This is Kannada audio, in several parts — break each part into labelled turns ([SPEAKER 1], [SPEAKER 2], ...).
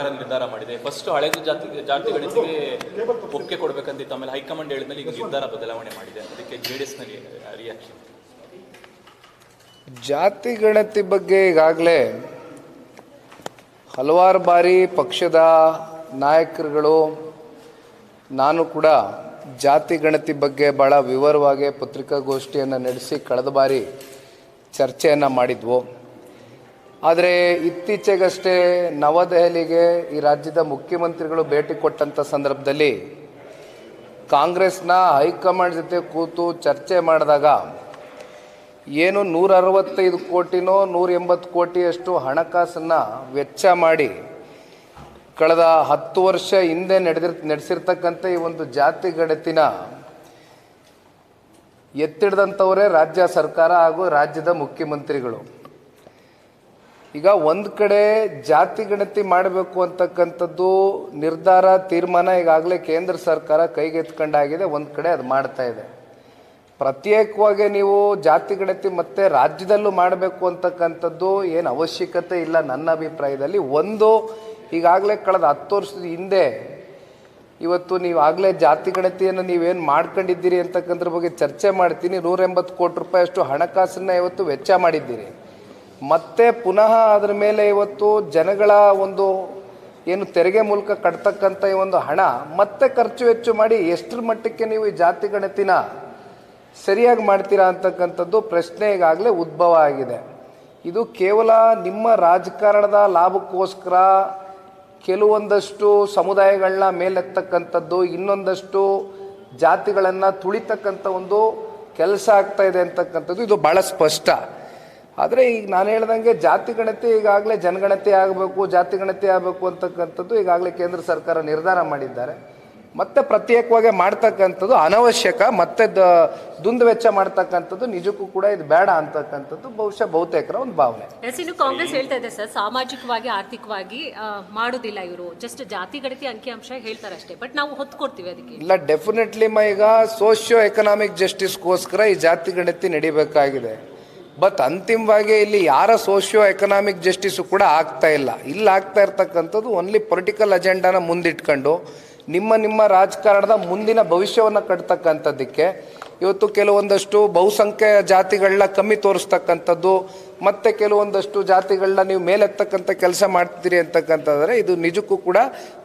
[SPEAKER 1] ಸರ್ಕಾರ ನಿರ್ಧಾರ ಮಾಡಿದೆ. ಫಸ್ಟ್ ಹಳೆದು ಜಾತಿ ಜಾತಿ ಗಣತಿಗೆ ಒಪ್ಪಿಗೆ ಕೊಡ್ಬೇಕಂತಿತ್ತು ಆಮೇಲೆ ಹೈಕಮಾಂಡ್ ಹೇಳಿದ್ಮೇಲೆ ಈಗ ನಿರ್ಧಾರ ಬದಲಾವಣೆ ಮಾಡಿದೆ. ಅದಕ್ಕೆ ಜೆ ಡಿ ಎಸ್ನಲ್ಲಿ ರಿಯಾಕ್ಷನ್
[SPEAKER 2] ಜಾತಿ ಗಣತಿ ಬಗ್ಗೆ ಈಗಾಗಲೇ ಹಲವಾರು ಬಾರಿ ಪಕ್ಷದ ನಾಯಕರುಗಳು, ನಾನು ಕೂಡ ಜಾತಿ ಗಣತಿ ಬಗ್ಗೆ ಭಾಳ ವಿವರವಾಗಿ ಪತ್ರಿಕಾಗೋಷ್ಠಿಯನ್ನು ನಡೆಸಿ ಕಳೆದ ಬಾರಿ ಚರ್ಚೆಯನ್ನು ಮಾಡಿದ್ವು. ಆದರೆ ಇತ್ತೀಚೆಗಷ್ಟೇ ನವದೆಹಲಿಗೆ ಈ ರಾಜ್ಯದ ಮುಖ್ಯಮಂತ್ರಿಗಳು ಭೇಟಿ ಕೊಟ್ಟಂಥ ಸಂದರ್ಭದಲ್ಲಿ ಕಾಂಗ್ರೆಸ್ನ ಹೈಕಮಾಂಡ್ ಜೊತೆ ಕೂತು ಚರ್ಚೆ ಮಾಡಿದಾಗ ಏನು ನೂರ ಅರವತ್ತೈದು ಕೋಟಿನೋ ನೂರ ಎಂಬತ್ತು ಕೋಟಿಯಷ್ಟು ಹಣಕಾಸನ್ನು ವೆಚ್ಚ ಮಾಡಿ ಕಳೆದ ಹತ್ತು ವರ್ಷ ಹಿಂದೆ ನಡೆದಿರ್, ನಡೆಸಿರ್ತಕ್ಕಂಥ ಈ ಒಂದು ಜಾತಿ ಗಣತಿನ ಎತ್ತಿಡ್ದಂಥವರೇ ರಾಜ್ಯ ಸರ್ಕಾರ ಹಾಗೂ ರಾಜ್ಯದ ಮುಖ್ಯಮಂತ್ರಿಗಳು. ಈಗ ಒಂದು ಕಡೆ ಜಾತಿ ಗಣತಿ ಮಾಡಬೇಕು ಅಂತಕ್ಕಂಥದ್ದು ನಿರ್ಧಾರ, ತೀರ್ಮಾನ ಈಗಾಗಲೇ ಕೇಂದ್ರ ಸರ್ಕಾರ ಕೈಗೆತ್ಕೊಂಡಾಗಿದೆ ಒಂದು ಕಡೆ ಅದು ಮಾಡ್ತಾ ಇದೆ. ಪ್ರತ್ಯೇಕವಾಗಿ ನೀವು ಜಾತಿ ಗಣತಿ ಮತ್ತೆ ರಾಜ್ಯದಲ್ಲೂ ಮಾಡಬೇಕು ಅಂತಕ್ಕಂಥದ್ದು ಏನು ಅವಶ್ಯಕತೆ ಇಲ್ಲ ನನ್ನ ಅಭಿಪ್ರಾಯದಲ್ಲಿ. ಒಂದು, ಈಗಾಗಲೇ ಕಳೆದ ಹತ್ತು ವರ್ಷದ ಹಿಂದೆ ಇವತ್ತು ನೀವು ಆಗಲೇ ಜಾತಿ ಗಣತಿಯನ್ನು ನೀವೇನು ಮಾಡ್ಕೊಂಡಿದ್ದೀರಿ ಅಂತಕ್ಕಂದ್ರ ಬಗ್ಗೆ ಚರ್ಚೆ ಮಾಡ್ತೀನಿ. ನೂರ ಎಂಬತ್ತು ಕೋಟಿ ರೂಪಾಯಿ ಅಷ್ಟು ಹಣಕಾಸನ್ನು ಇವತ್ತು ವೆಚ್ಚ ಮಾಡಿದ್ದೀರಿ. ಮತ್ತೆ ಪುನಃ ಅದರ ಮೇಲೆ ಇವತ್ತು ಜನಗಳ ಒಂದು ಏನು ತೆರಿಗೆ ಮೂಲಕ ಕಟ್ತಕ್ಕಂಥ ಈ ಒಂದು ಹಣ ಮತ್ತೆ ಖರ್ಚು ವೆಚ್ಚ ಮಾಡಿ ಎಷ್ಟರ ಮಟ್ಟಕ್ಕೆ ನೀವು ಈ ಜಾತಿ ಗಣತಿನ ಸರಿಯಾಗಿ ಮಾಡ್ತೀರಾ ಅಂತಕ್ಕಂಥದ್ದು ಪ್ರಶ್ನೆ ಈಗಾಗಲೇ ಉದ್ಭವ ಆಗಿದೆ. ಇದು ಕೇವಲ ನಿಮ್ಮ ರಾಜಕಾರಣದ ಲಾಭಕ್ಕೋಸ್ಕರ ಕೆಲವೊಂದಷ್ಟು ಸಮುದಾಯಗಳನ್ನ ಮೇಲೆತ್ತಕ್ಕಂಥದ್ದು, ಇನ್ನೊಂದಷ್ಟು ಜಾತಿಗಳನ್ನು ತುಳಿತಕ್ಕಂಥ ಒಂದು ಕೆಲಸ ಆಗ್ತಾ ಇದೆ ಅಂತಕ್ಕಂಥದ್ದು ಇದು ಭಾಳ ಸ್ಪಷ್ಟ. ಆದರೆ ಈಗ ನಾನು ಹೇಳ್ದಂಗೆ ಜಾತಿ ಗಣತಿ ಈಗಾಗಲೇ ಜನಗಣತಿ ಆಗಬೇಕು ಜಾತಿ ಗಣತಿ ಆಗಬೇಕು ಅಂತಕ್ಕಂಥದ್ದು ಈಗಾಗಲೇ ಕೇಂದ್ರ ಸರ್ಕಾರ ನಿರ್ಧಾರ ಮಾಡಿದ್ದಾರೆ. ಮತ್ತೆ ಪ್ರತ್ಯೇಕವಾಗಿ ಮಾಡ್ತಕ್ಕಂಥದ್ದು ಅನವಶ್ಯಕ ಮತ್ತೆ ದ ದುಂದು ವೆಚ್ಚ ಮಾಡ್ತಕ್ಕಂಥದ್ದು ನಿಜಕ್ಕೂ ಕೂಡ ಇದು ಬೇಡ ಅಂತಕ್ಕಂಥದ್ದು ಬಹುಶಃ ಬಹುತೇಕರ ಒಂದು ಭಾವನೆ.
[SPEAKER 3] ಇನ್ನು ಕಾಂಗ್ರೆಸ್ ಹೇಳ್ತಾ ಇದೆ ಸರ್ ಸಾಮಾಜಿಕವಾಗಿ ಆರ್ಥಿಕವಾಗಿ ಮಾಡೋದಿಲ್ಲ ಇವರು. ಜಸ್ಟ್ ಜಾತಿ ಗಣತಿ ಅಂಕಿಅಂಶ ಹೇಳ್ತಾರೆ ಅಷ್ಟೇ ಬಟ್ ನಾವು ಹೊತ್ತು ಕೊಡ್ತೀವಿ ಅದಕ್ಕೆ.
[SPEAKER 2] ಇಲ್ಲ ಡೆಫಿನೆಟ್ಲಿ ಮ ಈಗ ಸೋಷಿಯೋ ಎಕನಾಮಿಕ್ ಜಸ್ಟಿಸ್ಗೋಸ್ಕರ ಈ ಜಾತಿ ಗಣತಿ ನಡಿಬೇಕಾಗಿದೆ. ಬಟ್ ಅಂತಿಮವಾಗಿ ಇಲ್ಲಿ ಯಾರ ಸೋಷಿಯೋ ಎಕನಾಮಿಕ್ ಜಸ್ಟಿಸು ಕೂಡ ಆಗ್ತಾ ಇಲ್ಲ. ಇಲ್ಲಿ ಆಗ್ತಾ ಇರ್ತಕ್ಕಂಥದ್ದು ಓನ್ಲಿ ಪೊಲಿಟಿಕಲ್ ಅಜೆಂಡಾನ ಮುಂದಿಟ್ಕೊಂಡು ನಿಮ್ಮ ನಿಮ್ಮ ರಾಜಕಾರಣದ ಮುಂದಿನ ಭವಿಷ್ಯವನ್ನು ಕಟ್ತಕ್ಕಂಥದ್ದಕ್ಕೆ ಇವತ್ತು ಕೆಲವೊಂದಷ್ಟು ಬಹುಸಂಖ್ಯೆಯ ಜಾತಿಗಳನ್ನ ಕಮ್ಮಿ ತೋರಿಸ್ತಕ್ಕಂಥದ್ದು, ಮತ್ತೆ ಕೆಲವೊಂದಷ್ಟು ಜಾತಿಗಳನ್ನ ನೀವು ಮೇಲೆತ್ತಕ್ಕಂಥ ಕೆಲಸ ಮಾಡ್ತೀರಿ ಅಂತಕ್ಕಂಥದ್ರೆ ಇದು ನಿಜಕ್ಕೂ ಕೂಡ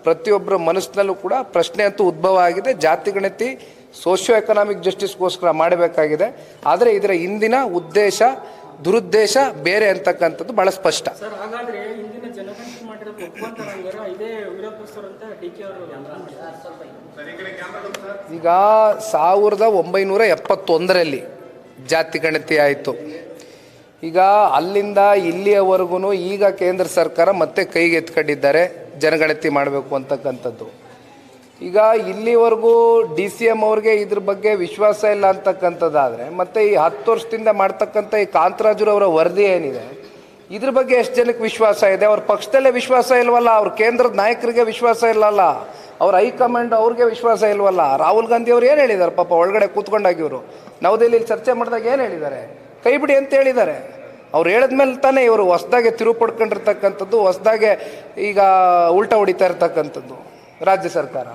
[SPEAKER 2] ಪ್ರತಿಯೊಬ್ಬರ ಮನಸ್ಸಿನಲ್ಲೂ ಕೂಡ ಪ್ರಶ್ನೆ ಅಂತೂ ಉದ್ಭವ ಆಗಿದೆ. ಜಾತಿ ಗಣತಿ ಸೋಷಿಯೋ ಎಕನಾಮಿಕ್ ಜಸ್ಟಿಸ್ಗೋಸ್ಕರ ಮಾಡಬೇಕಾಗಿದೆ. ಆದರೆ ಇದರ ಹಿಂದಿನ ಉದ್ದೇಶ ದುರುದ್ದೇಶ ಬೇರೆ ಅಂತಕ್ಕಂಥದ್ದು ಬಹಳ ಸ್ಪಷ್ಟ.
[SPEAKER 4] ಸರ್ ಹಾಗಾದ್ರೆ ಇಂದಿನ ಜನಗಣತಿ ಮಾಡಿರೋದು ಒಪ್ಪಂತಾರ ಹಂಗಾರ ಇದೇ ವಿರೋಧಿಸ್ತಾರ ಅಂತ ಡಿ ಕೆ ಅವರು
[SPEAKER 2] ಈಗ ಸಾವಿರದ ಒಂಬೈನೂರ ಎಪ್ಪತ್ತೊಂದರಲ್ಲಿ ಜಾತಿ ಗಣತಿ ಆಯಿತು. ಈಗ ಅಲ್ಲಿಂದ ಇಲ್ಲಿಯವರೆಗೂ ಈಗ ಕೇಂದ್ರ ಸರ್ಕಾರ ಮತ್ತೆ ಕೈಗೆ ಎತ್ಕೊಂಡಿದ್ದಾರೆ ಜನಗಣತಿ ಮಾಡಬೇಕು ಅಂತಕ್ಕಂಥದ್ದು. ಈಗ ಇಲ್ಲಿವರೆಗೂ ಡಿ ಸಿ ಎಂ ಅವ್ರಿಗೆ ಇದ್ರ ಬಗ್ಗೆ ವಿಶ್ವಾಸ ಇಲ್ಲ ಅಂತಕ್ಕಂಥದ್ದಾದರೆ, ಮತ್ತು ಈ ಹತ್ತು ವರ್ಷದಿಂದ ಮಾಡ್ತಕ್ಕಂಥ ಈ ಕಾಂತರಾಜುರವರ ವರದಿ ಏನಿದೆ, ಇದ್ರ ಬಗ್ಗೆ ಎಷ್ಟು ಜನಕ್ಕೆ ವಿಶ್ವಾಸ ಇದೆ? ಅವ್ರ ಪಕ್ಷದಲ್ಲೇ ವಿಶ್ವಾಸ ಇಲ್ವಲ್ಲ? ಅವ್ರ ಕೇಂದ್ರದ ನಾಯಕರಿಗೆ ವಿಶ್ವಾಸ ಇಲ್ಲಲ್ಲ? ಅವ್ರ ಹೈಕಮಾಂಡ್ ಅವ್ರಿಗೆ ವಿಶ್ವಾಸ ಇಲ್ವಲ್ಲ? ರಾಹುಲ್ ಗಾಂಧಿ ಅವ್ರು ಏನು ಹೇಳಿದ್ದಾರೆ ಪಾಪ ಒಳಗಡೆ ಕೂತ್ಕೊಂಡಾಗಿವರು ನವದೆಹಲಿಯಲ್ಲಿ ಚರ್ಚೆ ಮಾಡಿದಾಗ ಏನು ಹೇಳಿದ್ದಾರೆ ಕೈ ಬಿಡಿ ಅಂತ ಹೇಳಿದ್ದಾರೆ ಅವ್ರು ಹೇಳಿದ್ಮೇಲೆ ತಾನೇ ಇವರು ಹೊಸ್ದಾಗೆ ತಿರುವು ಪಡ್ಕೊಂಡಿರ್ತಕ್ಕಂಥದ್ದು ಹೊಸ್ದಾಗೆ ಈಗ ಉಲ್ಟಾ ಹೊಡಿತಾ ಇರ್ತಕ್ಕಂಥದ್ದು. ರಾಜ್ಯ ಸರ್ಕಾರ.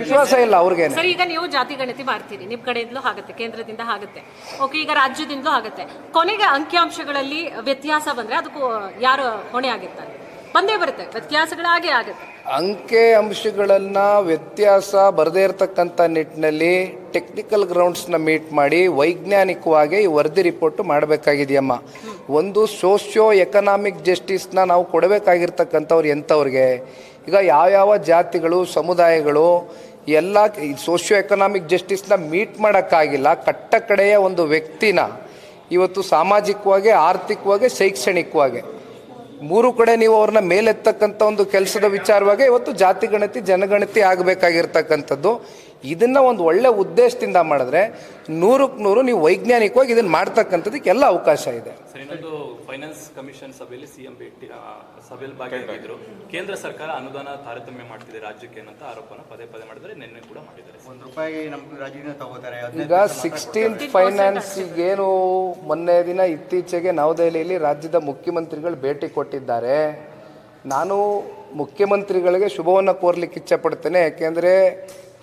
[SPEAKER 2] ವಿಶ್ವಾಸ ಇಲ್ಲ ಅವ್ರಿಗೆ
[SPEAKER 3] ಸರ್ ಈಗ ನೀವು ಜಾತಿ ಗಣತಿ ಮಾಡ್ತೀರಿ. ನಿಮ್ಮ ಕಡೆಯಿಂದಲೂ ಆಗುತ್ತೆ ಕೇಂದ್ರದಿಂದ ಆಗುತ್ತೆ. ಓಕೆ ಈಗ ರಾಜ್ಯದಿಂದಲೂ ಆಗುತ್ತೆ. ಕೊನೆಗೆ ಅಂಕಿಅಂಶಗಳಲ್ಲಿ ವ್ಯತ್ಯಾಸ ಬಂದ್ರೆ ಅದಕ್ಕೂ ಯಾರು ಹೊಣೆ ಆಗಿರ್ತಾರೆ ಬಂದೇ ಬರುತ್ತೆ, ವ್ಯತ್ಯಾಸಗಳಾಗೆ ಆಗುತ್ತೆ.
[SPEAKER 2] ಅಂಕೆ ಅಂಶಗಳನ್ನು ವ್ಯತ್ಯಾಸ ಬರದೇ ಇರತಕ್ಕಂಥ ನಿಟ್ಟಿನಲ್ಲಿ ಟೆಕ್ನಿಕಲ್ ಗ್ರೌಂಡ್ಸ್ನ ಮೀಟ್ ಮಾಡಿ ವೈಜ್ಞಾನಿಕವಾಗಿ ಈ ವರದಿ ರಿಪೋರ್ಟ್ ಮಾಡಬೇಕಾಗಿದೆಯಮ್ಮ. ಒಂದು ಸೋಷಿಯೋ ಎಕನಾಮಿಕ್ ಜಸ್ಟಿಸ್ನ ನಾವು ಕೊಡಬೇಕಾಗಿರ್ತಕ್ಕಂಥವ್ರು ಎಂಥವ್ರಿಗೆ? ಈಗ ಯಾವ್ಯಾವ ಜಾತಿಗಳು, ಸಮುದಾಯಗಳು ಎಲ್ಲ ಸೋಷಿಯೋ ಎಕನಾಮಿಕ್ ಜಸ್ಟಿಸ್ನ ಮೀಟ್ ಮಾಡೋಕ್ಕಾಗಿಲ್ಲ ಕಟ್ಟ ಕಡೆಯ ಒಂದು ವ್ಯಕ್ತಿನ ಇವತ್ತು ಸಾಮಾಜಿಕವಾಗಿ, ಆರ್ಥಿಕವಾಗಿ, ಶೈಕ್ಷಣಿಕವಾಗಿ. ಮೂರು ಕಡೆ ನೀವು ಅವ್ರನ್ನ ಮೇಲೆತ್ತಕ್ಕಂಥ ಒಂದು ಕೆಲಸದ ವಿಚಾರವಾಗಿ ಇವತ್ತು ಜಾತಿ ಗಣತಿ, ಜನಗಣತಿ ಆಗಬೇಕಾಗಿರ್ತಕ್ಕಂಥದ್ದು. ಇದನ್ನು ಒಂದು ಒಳ್ಳೆ ಉದ್ದೇಶದಿಂದ ಮಾಡಿದ್ರೆ ನೂರಕ್ಕೆ ನೂರು ನೀವು ವೈಜ್ಞಾನಿಕವಾಗಿ ಇದನ್ನು ಮಾಡ್ತಕ್ಕಂಥದ್ದಕ್ಕೆ ಎಲ್ಲ ಅವಕಾಶ ಇದೆ.
[SPEAKER 1] ಫೈನಾನ್ಸ್ ಕಮಿಷನ್ ಸಭೆಯಲ್ಲಿ ಸಿಎಂ ಭೇಟಿ ಸಭೆಯಲ್ಲಿ ಭಾಗಿಯಾಗಿದ್ರು. ಕೇಂದ್ರ ಸರ್ಕಾರ ಅನುದಾನ ತಾರತಮ್ಯ ಮಾಡ್ತಿದೆ ರಾಜ್ಯಕ್ಕೆ ಅಂತ ಆರೋಪನ ಪದೇ ಪದೇ ಮಾಡಿದರೆ ನಿನ್ನೆ ಕೂಡ ಮಾಡಿದ್ದಾರೆ.
[SPEAKER 5] ಒಂದು ರೂಪಾಯಿ ನಮ್ಮ ರಾಜ್ಯದಿಂದ ತಗೋತಾರೆ
[SPEAKER 2] ಈಗ ಸಿಕ್ಸ್ಟೀನ್ತ್ ಫೈನಾನ್ಸಿಗೇನು ಮೊನ್ನೆ ದಿನ ಇತ್ತೀಚೆಗೆ ನವದೆಹಲಿಯಲ್ಲಿ ರಾಜ್ಯದ ಮುಖ್ಯಮಂತ್ರಿಗಳು ಭೇಟಿ ಕೊಟ್ಟಿದ್ದಾರೆ. ನಾನು ಮುಖ್ಯಮಂತ್ರಿಗಳಿಗೆ ಶುಭವನ್ನು ಕೋರ್ಲಿಕ್ಕೆ ಇಚ್ಛಪಡ್ತೇನೆ ಯಾಕೆಂದರೆ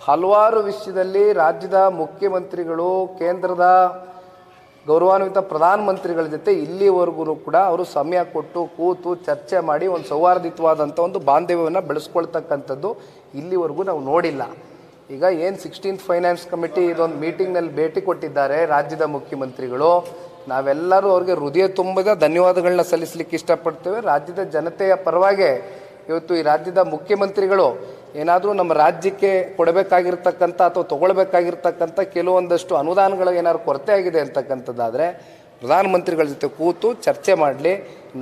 [SPEAKER 2] ಹಲವಾರು ವಿಷಯದಲ್ಲಿ ರಾಜ್ಯದ ಮುಖ್ಯಮಂತ್ರಿಗಳು ಕೇಂದ್ರದ ಗೌರವಾನ್ವಿತ ಪ್ರಧಾನಮಂತ್ರಿಗಳ ಜೊತೆ ಇಲ್ಲಿವರೆಗೂ ಕೂಡ ಅವರು ಸಮಯ ಕೊಟ್ಟು ಕೂತು ಚರ್ಚೆ ಮಾಡಿ ಒಂದು ಸೌಹಾರ್ದಿತವಾದಂಥ ಒಂದು ಬಾಂಧವ್ಯವನ್ನು ಬೆಳೆಸ್ಕೊಳ್ತಕ್ಕಂಥದ್ದು ಇಲ್ಲಿವರೆಗೂ ನಾವು ನೋಡಿಲ್ಲ. ಈಗ ಏನು ಸಿಕ್ಸ್ಟೀನ್ತ್ ಫೈನಾನ್ಸ್ ಕಮಿಟಿ ಇದೊಂದು ಮೀಟಿಂಗ್ನಲ್ಲಿ ಭೇಟಿ ಕೊಟ್ಟಿದ್ದಾರೆ ರಾಜ್ಯದ ಮುಖ್ಯಮಂತ್ರಿಗಳು. ನಾವೆಲ್ಲರೂ ಅವ್ರಿಗೆ ಹೃದಯ ತುಂಬಿದ ಧನ್ಯವಾದಗಳನ್ನ ಸಲ್ಲಿಸಲಿಕ್ಕೆ ಇಷ್ಟಪಡ್ತೇವೆ. ರಾಜ್ಯದ ಜನತೆಯ ಪರವಾಗಿ ಇವತ್ತು ಈ ರಾಜ್ಯದ ಮುಖ್ಯಮಂತ್ರಿಗಳು ಏನಾದರೂ ನಮ್ಮ ರಾಜ್ಯಕ್ಕೆ ಕೊಡಬೇಕಾಗಿರ್ತಕ್ಕಂಥ ಅಥವಾ ತೊಗೊಳ್ಬೇಕಾಗಿರ್ತಕ್ಕಂಥ ಕೆಲವೊಂದಷ್ಟು ಅನುದಾನಗಳು ಏನಾದ್ರು ಕೊರತೆ ಆಗಿದೆ ಅಂತಕ್ಕಂಥದ್ದಾದರೆ ಪ್ರಧಾನಮಂತ್ರಿಗಳ ಜೊತೆ ಕೂತು ಚರ್ಚೆ ಮಾಡಲಿ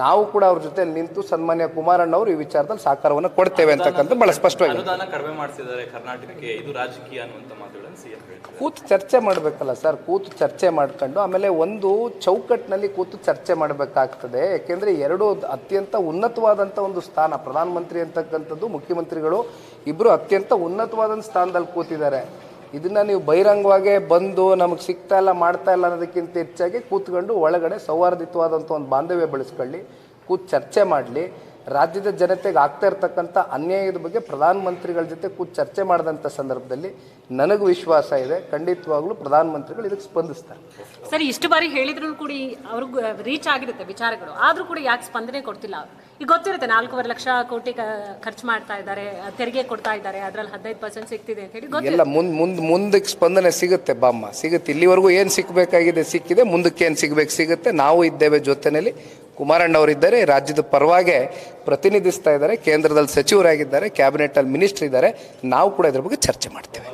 [SPEAKER 2] ನಾವು ಕೂಡ ಅವ್ರ ಜೊತೆ ನಿಂತು ಸನ್ಮಾನ್ಯ ಕುಮಾರಣ್ಣ ಅವರು ಈ ವಿಚಾರದಲ್ಲಿ ಸಹಕಾರವನ್ನು ಕೊಡ್ತೇವೆ ಅಂತಕ್ಕಂಥ ಬಹಳ ಸ್ಪಷ್ಟವಾಗಿ.
[SPEAKER 1] ಅನುದಾನ ಕಡಿಮೆ ಮಾಡಿಸಿದ್ದಾರೆ ಕರ್ನಾಟಕಕ್ಕೆ. ಇದು ರಾಜಕೀಯ ಅನ್ನುವಂಥ
[SPEAKER 2] ಕೂತು ಚರ್ಚೆ ಮಾಡಬೇಕಲ್ಲ ಸರ್ ಕೂತು ಚರ್ಚೆ ಮಾಡ್ಕೊಂಡು ಆಮೇಲೆ ಒಂದು ಚೌಕಟ್ಟಿನಲ್ಲಿ ಕೂತು ಚರ್ಚೆ ಮಾಡಬೇಕಾಗ್ತದೆ. ಯಾಕೆಂದರೆ ಎರಡು ಅತ್ಯಂತ ಉನ್ನತವಾದಂಥ ಒಂದು ಸ್ಥಾನ ಪ್ರಧಾನಮಂತ್ರಿ ಅಂತಕ್ಕಂಥದ್ದು ಮುಖ್ಯಮಂತ್ರಿಗಳು ಇಬ್ಬರು ಅತ್ಯಂತ ಉನ್ನತವಾದಂಥ ಸ್ಥಾನದಲ್ಲಿ ಕೂತಿದ್ದಾರೆ. ಇದನ್ನು ನೀವು ಬಹಿರಂಗವಾಗೇ ಬಂದು ನಮಗೆ ಸಿಗ್ತಾ ಇಲ್ಲ, ಮಾಡ್ತಾ ಇಲ್ಲ ಅನ್ನೋದಕ್ಕಿಂತ ಹೆಚ್ಚಾಗಿ ಕೂತ್ಕೊಂಡು ಒಳಗಡೆ ಸೌಹಾರ್ದಿತವಾದಂಥ ಒಂದು ಬಾಂಧವ್ಯ ಬೆಳೆಸ್ಕೊಳ್ಳಿ, ಕೂತು ಚರ್ಚೆ ಮಾಡಲಿ. ರಾಜ್ಯದ ಜನತೆಗೆ ಆಗ್ತಾ ಇರ್ತಕ್ಕಂಥ ಅನ್ಯಾಯದ ಬಗ್ಗೆ ಪ್ರಧಾನಮಂತ್ರಿಗಳ ಜೊತೆ ಕೂತು ಚರ್ಚೆ ಮಾಡಿದಂಥ ಸಂದರ್ಭದಲ್ಲಿ ನನಗೂ ವಿಶ್ವಾಸ ಇದೆ. ಖಂಡಿತವಾಗ್ಲೂ ಪ್ರಧಾನಮಂತ್ರಿಗಳು ಇದಕ್ಕೆ ಸ್ಪಂದಿಸ್ತಾರೆ.
[SPEAKER 3] ಸರಿ ಇಷ್ಟು ಬಾರಿ ಹೇಳಿದ್ರು ಕೂಡ ಅವ್ರಿಗೂ ರೀಚ್ ಆಗಿರುತ್ತೆ ವಿಚಾರಗಳು. ಆದರೂ ಕೂಡ ಯಾಕೆ ಸ್ಪಂದನೆ ಕೊಡ್ತಿಲ್ಲ? ಈಗ ಗೊತ್ತಿರುತ್ತೆ ನಾಲ್ಕೂವರೆ ಲಕ್ಷ ಕೋಟಿ ಖರ್ಚು ಮಾಡ್ತಾ ಇದ್ದಾರೆ ತೆರಿಗೆ ಕೊಡ್ತಾ ಇದ್ದಾರೆ ಅದರಲ್ಲಿ ಹದಿನೈದು ಪರ್ಸೆಂಟ್ ಸಿಗ್ತಿದೆ ಅಂತ ಹೇಳಿ ಗೊತ್ತಿಲ್ಲ.
[SPEAKER 2] ಎಲ್ಲ ಮುಂದೆ ಮುಂದೆ ಮುಂದಕ್ಕೆ ಸ್ಪಂದನೆ ಸಿಗುತ್ತೆ ಬಾಮ್ಮ. ಸಿಗುತ್ತೆ. ಇಲ್ಲಿವರೆಗೂ ಏನು ಸಿಕ್ಕಬೇಕಾಗಿದೆ ಸಿಕ್ಕಿದೆ ಮುಂದಕ್ಕೆ ಏನು ಸಿಗಬೇಕು ಸಿಗುತ್ತೆ. ನಾವು ಇದ್ದೇವೆ ಜೊತೆಯಲ್ಲಿ. ಕುಮಾರಣ್ಣವರಿದ್ದಾರೆ ರಾಜ್ಯದ ಪರವಾಗಿ ಪ್ರತಿನಿಧಿಸ್ತಾ ಇದ್ದಾರೆ. ಕೇಂದ್ರದಲ್ಲಿ ಸಚಿವರಾಗಿದ್ದಾರೆ, ಕ್ಯಾಬಿನೆಟಲ್ಲಿ ಮಿನಿಸ್ಟ್ರ್ ಇದ್ದಾರೆ. ನಾವು ಕೂಡ ಇದ್ರ ಬಗ್ಗೆ ಚರ್ಚೆ ಮಾಡ್ತೇವೆ.